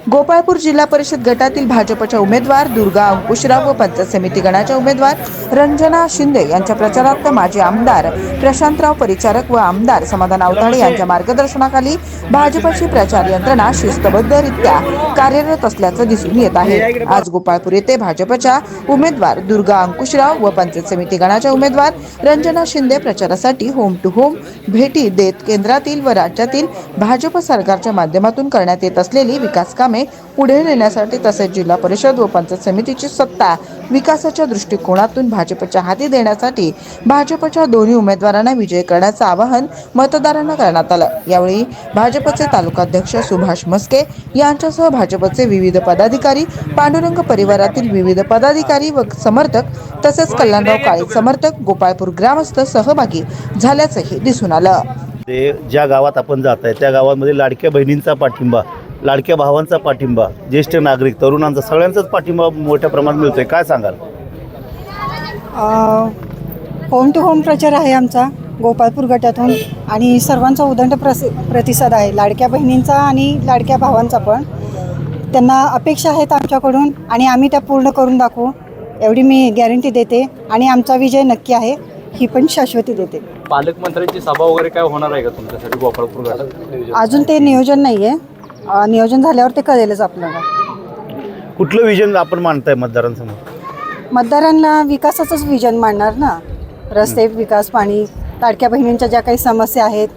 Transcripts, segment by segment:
गोपाळपूर जिल्हा परिषद गटातील भाजपच्या उमेदवार दुर्गा अंकुशराव व पंचायत समिती गणाच्या उमेदवार रंजना शिंदे यांच्या प्रचारार्थ माजी आमदार प्रशांतराव परिचारक व आमदार समाधान आवताडे यांच्या मार्गदर्शनाखाली भाजपची प्रचार यंत्रणा शिस्तबद्धरित्या कार्यरत असल्याचं दिसून येत आहे. आज गोपाळपूर येथे भाजपच्या उमेदवार दुर्गा अंकुशराव व पंचायत समिती गणाच्या उमेदवार रंजना शिंदे प्रचारासाठी होम टू होम भेटी देत केंद्रातील व राज्यातील भाजप सरकारच्या माध्यमातून करण्यात येत असलेली विकास कामे पुढे नेण्यासाठी तसेच जिल्हा परिषद व पंचायत समितीची सत्ता विकासाच्या दृष्टिकोनातून भाजपच्या हाती देण्यासाठी भाजपच्या दोन्ही उमेदवारांना विजय करण्याचं आवाहन मतदारांना करण्यात आलं. यावेळी भाजपचे तालुकाध्यक्ष सुभाष मस्के यांच्यासह भाजपचे विविध पदाधिकारी पांडुरंग परिवारातील विविध पदाधिकारी व समर्थक तसेच कल्याणराव काळे समर्थक गोपाळपूर ग्रामस्थ सहभागी झाल्याचंही दिसून आलं. ते ज्या गावात आपण जात आहे त्या गावामध्ये लाडक्या बहिणींचा पाठिंबा लाडक्या भावांचा पाठिंबा ज्येष्ठ नागरिक तरुणांचा सगळ्यांचाच पाठिंबा मोठ्या प्रमाणात मिळतोय. काय सांगाल? होम टू होम प्रचार आहे आमचा गोपाळपूर गटातून. आणि सर्वांचा उदंड प्रसि प्रतिसाद आहे. लाडक्या बहिणींचा आणि लाडक्या भावांचा पण. त्यांना अपेक्षा आहेत आमच्याकडून आणि आम्ही त्या पूर्ण करून दाखवू. एवढी मी गॅरंटी देते आणि आमचा विजय नक्की आहे ही पण शाश्वती देते. पालकमंत्र्यांची सभा वगैरे काय होणार आहे का तुमच्यासाठी गोपाळपूर गटात? अजून ते नियोजन नाही आहे नियोजन झाल्यावर ते कळेलच आपल्याला कुठलं विजन आपण मांडताय मतदारांसमोर मतदारांना विकासाचंच विजन मांडणार ना रस्ते विकास पाणी लाडक्या बहिणींच्या ज्या काही समस्या आहेत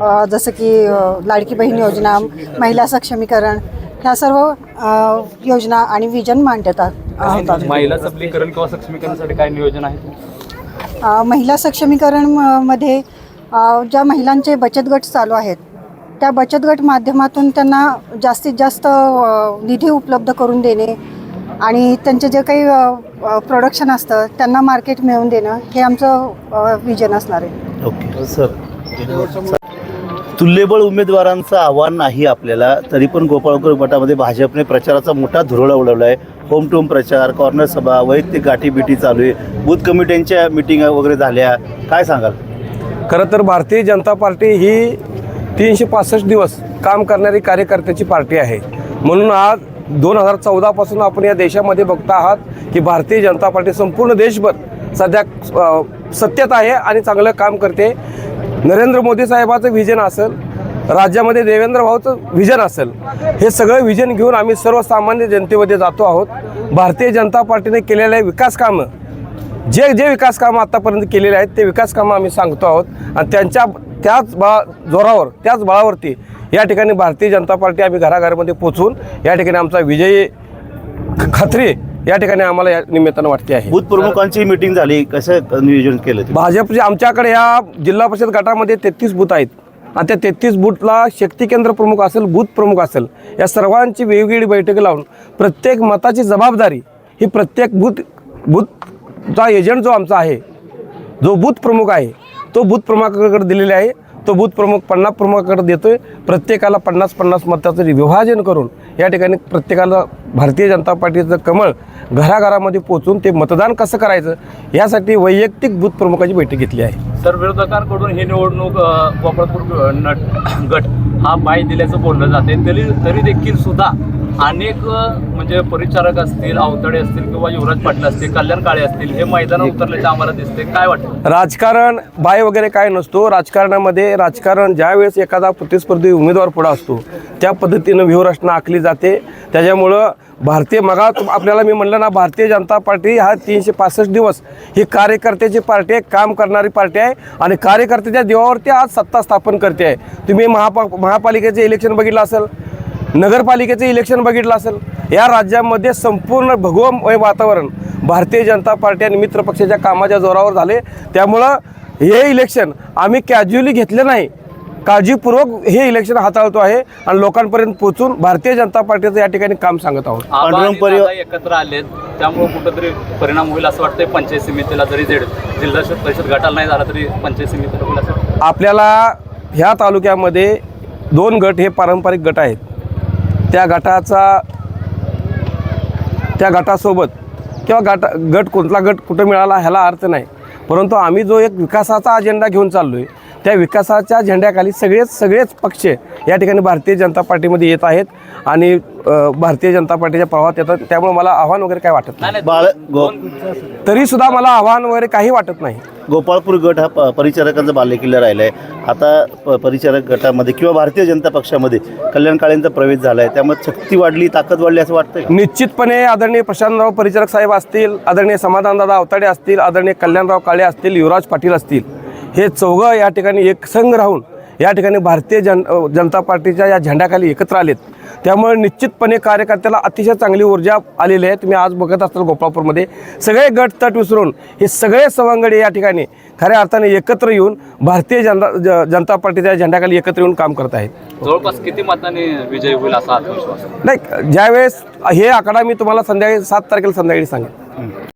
अ, जसं की अ, लाडकी बहीण योजना महिला सक्षमीकरण ह्या सर्व अ, योजना आणि विजन मांडतात आहोत आम्ही. महिला सबलीकरण किंवा सक्षमीकरणासाठी काय नियोजन आहे? अ, महिला सक्षमीकरण म- मध्ये अ, ज्या महिलांचे बचत गट चालू आहेत त्या बचत गट माध्यमातून त्यांना जास्तीत जास्त निधी उपलब्ध करून देणे आणि त्यांचे जे काही प्रोडक्शन असतं त्यांना मार्केट मिळवून देणं हे आमचं विजन असणार आहे. ओके. सर तुल्यबळ उमेदवारांचं आव्हान नाही आपल्याला तरी पण गोपाळपूर गटामध्ये भाजपने प्रचाराचा मोठा धुरळा उडवला आहे होम टू होम प्रचार कॉर्नर सभा वैयक्तिक गाठीबिटी चालू आहे. बूथ कमिट्यांच्या मिटिंग वगैरे झाल्या. काय सांगाल? खरं तर भारतीय जनता पार्टी ही तीनशे पासष्ट दिवस काम करणारी कार्यकर्त्याची पार्टी आहे. म्हणून आज दोन हजार चौदापासून आपण या देशामध्ये बघता आहात की भारतीय जनता पार्टी संपूर्ण देशभर सध्या अ, सत्तेत आहे आणि चांगलं काम करते. नरेंद्र मोदी साहेबाचं व्हिजन असेल राज्यामध्ये देवेंद्र भाऊचं व्हिजन असेल हे सगळं व्हिजन घेऊन आम्ही सर्वसामान्य जनतेमध्ये जातो आहोत. भारतीय जनता पार्टीने केलेले विकास कामं जे जे विकास कामं आत्तापर्यंत केलेले आहेत ते विकास कामं आम्ही सांगतो आहोत. आणि त्यांच्या त्याच बळा जोरावर त्याच बळावरती या ठिकाणी भारतीय जनता पार्टी आम्ही घराघरामध्ये पोचवून या ठिकाणी आमचा विजयी खात्री या ठिकाणी आम्हाला या निमित्तानं वाटते आहे बूथ प्रमुखांची मिटिंग झाली कसं नियोजन केलं? भाजपचे आमच्याकडे या जिल्हा परिषद गटामध्ये तेहतीस बूथ आहेत आणि त्या तेहतीस बूथला शक्ती केंद्र प्रमुख असेल बूथ प्रमुख असेल या सर्वांची वेगवेगळी बैठक लावून प्रत्येक मताची जबाबदारी ही प्रत्येक बूथ बूथचा एजंट जो आमचा आहे जो बूथ प्रमुख आहे तो बूथ प्रमुखाकडे दिलेला आहे. तो बूथ प्रमुख पन्नास प्रमुखाकडे आहे प्रत्येकाला पन्नास पन्नास मताचं विभाजन करून या ठिकाणी प्रत्येकाला भारतीय जनता पार्टीचं कमळ घराघरामध्ये पोचून ते मतदान कसं करायचं यासाठी वैयक्तिक बूथ प्रमुखाची बैठक घेतली आहे. तर विरोधकांकडून ही निवडणूक अ, नट गट हा बाय दिल्याचं बोललं जाते तरी तरी देखील सुद्धा अनेक म्हणजे परिचारक असतील अवतडे असतील किंवा युवराज पाटील असतील कल्याण काळे असतील हे मैदानात उतरल्याचे आम्हाला दिसते. काय वाटतं? राजकारण बाय वगैरे काय नसतो. राजकारणामध्ये राजकारण ज्यावेळेस एखादा प्रतिस्पर्धी उमेदवार पुढे असतो त्या पद्धतीनं व्यूहरचना आखली जाते. त्याच्यामुळं भारतीय मगा आपल्याला मी म्हणलं ना भारतीय जनता पार्टी हा तीनशे पासष्ट दिवस ही कार्यकर्त्याची पार्टी आहे काम करणारी पार्टी आहे आणि कार्यकर्त्याच्या जीवावरती आज सत्ता स्थापन करते आहे. तुम्ही महापा महापालिकेचे इलेक्शन बघितलं असेल नगरपालिकेचे इलेक्शन बघितलं असेल या राज्यामध्ये संपूर्ण भगवमय वातावरण भारतीय जनता पार्टी आणि मित्र पक्षाच्या कामाच्या जोरावर झाले. त्यामुळं हे इलेक्शन आम्ही कॅज्युअली घेतलं नाही. काळजीपूर्वक हे इलेक्शन हाताळतो आहे आणि लोकांपर्यंत पोहोचून भारतीय जनता पार्टीचं या ठिकाणी काम सांगत आहोत. पांडुरंग एकत्र आलेत त्यामुळे कुठंतरी परिणाम होईल असं वाटतंय? पंचायत समितीला जरी जेड जिल्हा परिषद गटाला नाही झाला तरी पंचायत समितीला होईल असं. आपल्याला ह्या तालुक्यामध्ये दोन गट हे पारंपरिक गट आहेत. त्या गटाचा त्या गटासोबत किंवा गट गट कोणता गट कुठं मिळाला ह्याला अर्थ नाही. परंतु आम्ही जो एक विकासाचा अजेंडा घेऊन चाललो आहे त्या विकासाच्या झेंड्याखाली सगळेच सगळेच पक्ष या ठिकाणी भारतीय जनता पार्टीमध्ये येत आहेत आणि भारतीय जनता पार्टीच्या प्रवाहात येतात. त्यामुळे मला आव्हान वगैरे काय वाटत नाही. बाळ गो तरी सुद्धा मला आव्हान वगैरे काही वाटत नाही. गोपाळपूर गट हा प- परिचारकांचा बालेकिल्ला राहिला आहे आता प- परिचारक गटामध्ये किंवा भारतीय जनता पक्षामध्ये कल्याण काळेंचा प्रवेश झाला आहे त्यामुळे शक्ती वाढली ताकद वाढली असं वाटतंय का? निश्चितपणे आदरणीय प्रशांतराव परिचारक साहेब असतील आदरणीय समाधानदादा अवताडे असतील आदरणीय कल्याणराव काळे असतील युवराज पाटील असतील हे चौघं या ठिकाणी एक संघ राहून या ठिकाणी भारतीय जन जनता पार्टीच्या या झेंड्याखाली एकत्र आलेत. त्यामुळे निश्चितपणे कार्यकर्त्याला अतिशय चांगली ऊर्जा आलेली आहे. तुम्ही आज बघत असताल गोपाळपूरमध्ये. सगळे गट तट विसरून हे सगळे सवंगडी या ठिकाणी खऱ्या अर्थाने एकत्र येऊन भारतीय जनता जनता पार्टीच्या झेंड्याखाली एकत्र येऊन काम करत आहेत. जवळपास किती मतांनी विजय होईल असा आत्मविश्वास? नाही ज्यावेळेस हे आकडा मी तुम्हाला संध्याकाळी सात तारखेला संध्याकाळी सांगेन.